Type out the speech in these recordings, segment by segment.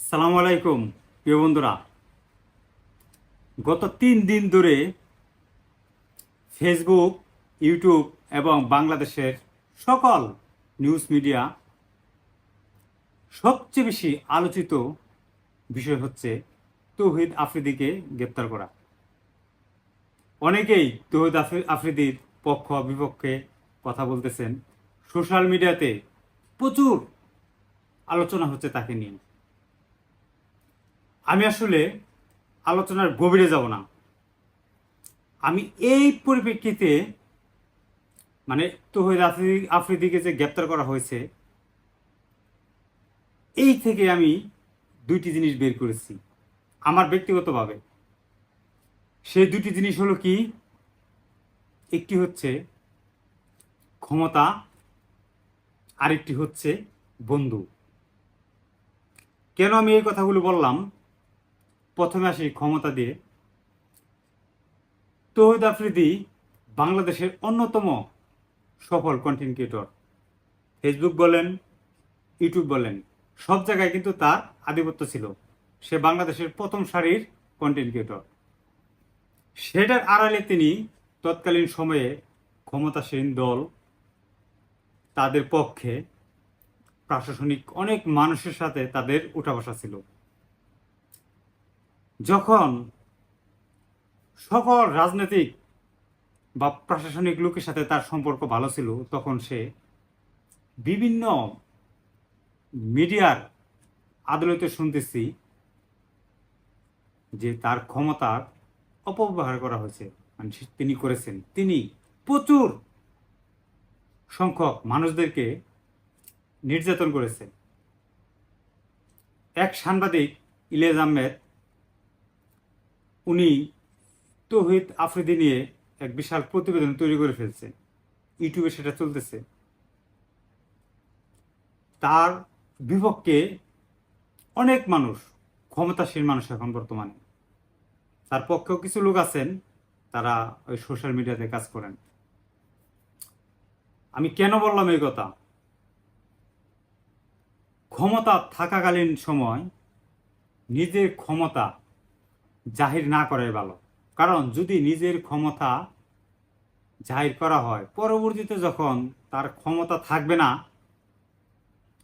আসসালামু আলাইকুম, প্রিয় বন্ধুরা। গত তিন দিন ধরে ফেসবুক ইউটিউব এবং বাংলাদেশের সকল নিউজ মিডিয়া সবচেয়ে বেশি আলোচিত বিষয় হচ্ছে তৌহিদ আফ্রিদিকে গ্রেপ্তার করা। অনেকেই তৌহিদ আফ্রি- আফ্রিদির পক্ষ বিপক্ষে কথা বলতেছেন। সোশ্যাল মিডিয়াতে প্রচুর আলোচনা হচ্ছে তাকে নিয়ে। আমি আসলে আলোচনার গভীরে যাব না। আমি এই পরিপ্রেক্ষিতে মানে তহিদ আফ্রিদি আফ্রিদিকে যে গ্রেপ্তার করা হয়েছে, এই থেকে আমি দুইটি জিনিস বের করেছি, আমার ব্যক্তিগতভাবে। সেই দুটি জিনিস হলো কি, একটি হচ্ছে ক্ষমতা, আরেকটি হচ্ছে বন্ধু। কেন আমি এই কথাগুলো বললাম? প্রথমে আসি ক্ষমতা দিয়ে। তৌহিদ আফ্রিদি বাংলাদেশের অন্যতম সফল কন্টেন্ট ক্রিয়েটর ফেসবুক বলেন ইউটিউব বলেন, সব জায়গায় কিন্তু তার আধিপত্য ছিল। সে বাংলাদেশের প্রথম সারির কন্টেন্ট ক্রিয়েটর সেটার আড়ালে তিনি তৎকালীন সময়ে ক্ষমতাসীন দল, তাদের পক্ষে প্রশাসনিক অনেক মানুষের সাথে তাদের উঠা বসা ছিল। যখন সকল রাজনৈতিক বা প্রশাসনিক লোকের সাথে তার সম্পর্ক ভালো ছিল, তখন সে বিভিন্ন মিডিয়ার আদালতে শুনতেছি যে তার ক্ষমতার অপব্যবহার করা হয়েছে। মানে তিনি করেছেন। তিনি প্রচুর সংখ্যক মানুষদেরকে নির্যাতন করেছেন। এক সাংবাদিক ইলিয়াস আহমেদ উনি তৌহিদ আফ্রিদি নিয়ে এক বিশাল প্রতিবেদন তৈরি করে ফেলছে। ইউটিউবে সেটা চলতেছে। তার বিপক্ষে অনেক মানুষ, ক্ষমতাসীন মানুষ এখন বর্তমানে। তার পক্ষেও কিছু লোক আছেন, তারা ওই সোশ্যাল মিডিয়াতে কাজ করেন। আমি কেন বললাম এই কথা? ক্ষমতা থাকাকালীন সময় নিজের ক্ষমতা জাহির না করাই ভালো। কারণ যদি নিজের ক্ষমতা জাহির করা হয়, পরবর্তীতে যখন তার ক্ষমতা থাকবে না,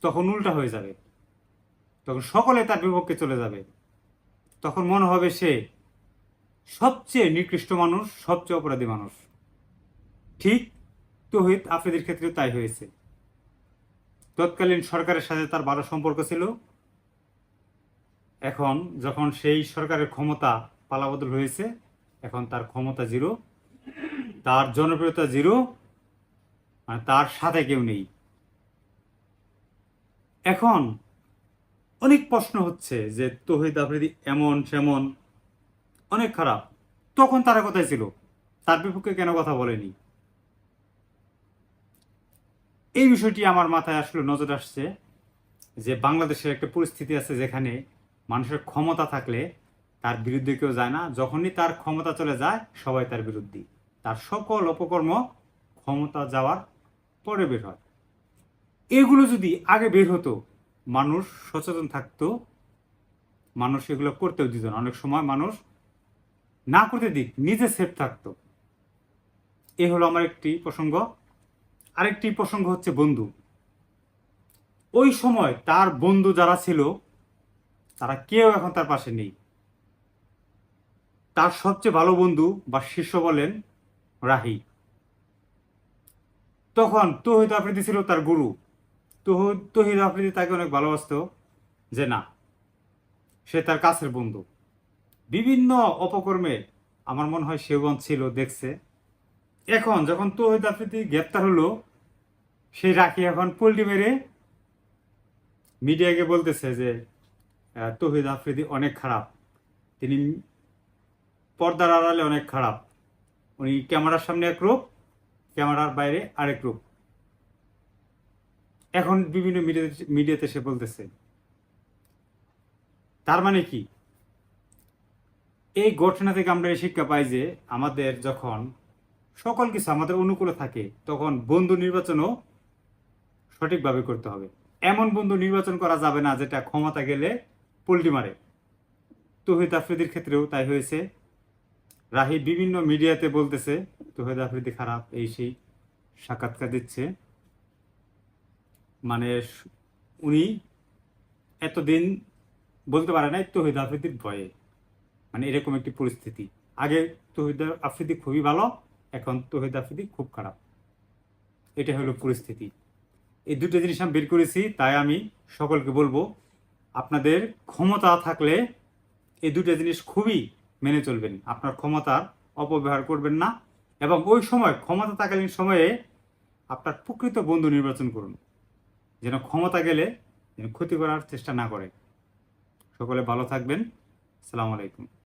তখন উল্টা হয়ে যাবে। তখন সকলে তার বিপক্ষে চলে যাবে। তখন মনে হবে সে সবচেয়ে নিকৃষ্ট মানুষ, সবচেয়ে অপরাধী মানুষ। ঠিক তহিত আফ্রিদির ক্ষেত্রে তাই হয়েছে। তৎকালীন সরকারের সাথে তার ভালো সম্পর্ক ছিল। এখন যখন সেই সরকারের ক্ষমতা পালাবদল হয়েছে, এখন তার ক্ষমতা জিরো, তার জনপ্রিয়তা জিরো মানে তার সাথে কেউ নেই। এখন অনেক প্রশ্ন হচ্ছে যে তহিদ আফ্রিদি এমন সেমন, অনেক খারাপ। তখন তারা কোথায় ছিল? তার বিপক্ষে কেন কথা বলেনি? এই বিষয়টি আমার মাথায় আসলে নজর আসছে যে বাংলাদেশের একটা পরিস্থিতি আছে যেখানে মানুষের ক্ষমতা থাকলে তার বিরুদ্ধে কেউ যায় না। যখনই তার ক্ষমতা চলে যায়, সবাই তার বিরুদ্ধে। তার সকল অপকর্ম ক্ষমতা যাওয়ার পরে বের হয়। এগুলো যদি আগে বের হতো, মানুষ সচেতন থাকতো, মানুষ এগুলো করতেও দিত না। অনেক সময় মানুষ না করতে দিক, নিজে সেফ থাকতো। এ হলো আমার একটি প্রসঙ্গ। আরেকটি প্রসঙ্গ হচ্ছে বন্ধু। ওই সময় তার বন্ধু যারা ছিল তারা কেউ এখন তার পাশে নেই। তার সবচেয়ে ভালো বন্ধু বা শিষ্য বলেন রাহি। তখন তহিদ আফ্রিদি ছিল তার গুরু। তহিদ আফ্রিদি তাকে অনেক ভালোবাসতো যে না, সে তার কাছের বন্ধু। বিভিন্ন অপকর্মে আমার মনে হয় সেবন ছিল, দেখছে। এখন যখন তহিদ আফ্রিদি গ্রেপ্তার হলো, সেই রাখি এখন পোল্টি মেরে মিডিয়াকে বলতেছে যে তহিদ আফ্রিদি অনেক খারাপ। তিনি পর্দার আড়ালে অনেক খারাপ। উনি ক্যামেরার সামনে এক রূপ, ক্যামেরার বাইরে আরেক রূপ। এখন বিভিন্ন মিডিয়াতে সে বলতেছে। তার মানে কি? এই ঘটনা থেকে আমরা এই শিক্ষা পাই যে আমাদের যখন সকল কিছু আমাদের অনুকূলে থাকে, তখন বন্ধু নির্বাচনও সঠিকভাবে করতে হবে। এমন বন্ধু নির্বাচন করা যাবে না যেটা ক্ষমতা গেলে পোল্টি মারে। তহিদ আফ্রিদির ক্ষেত্রেও তাই হয়েছে। রাহি বিভিন্ন মিডিয়াতে বলতেছে, তহিদ আফ্রিদি খারাপ, এই সেই সাক্ষাৎকার দিচ্ছে। মানে উনি এতদিন বলতে পারে নাই তহিদ আফ্রিদির ভয়ে। মানে এরকম একটি পরিস্থিতি। আগে তহিদ আফ্রিদি খুবই ভালো, এখন তহিদ আফ্রিদি খুব খারাপ। এটা হলো পরিস্থিতি। এই দুটো জিনিস আমি বের করেছি, তাই আমি সকলকে বলব আপনাদের ক্ষমতা থাকলে এই দুটো জিনিস খুবই মেনে চলবেন। আপনার ক্ষমতার অপব্যবহার করবেন না এবং ওই সময় ক্ষমতা থাকালীন সময়ে আপনার প্রকৃত বন্ধু নির্বাচন করুন। যেন ক্ষমতা গেলে যেন ক্ষতি করার চেষ্টা না করে। সকলে ভালো থাকবেন। সালামু আলাইকুম।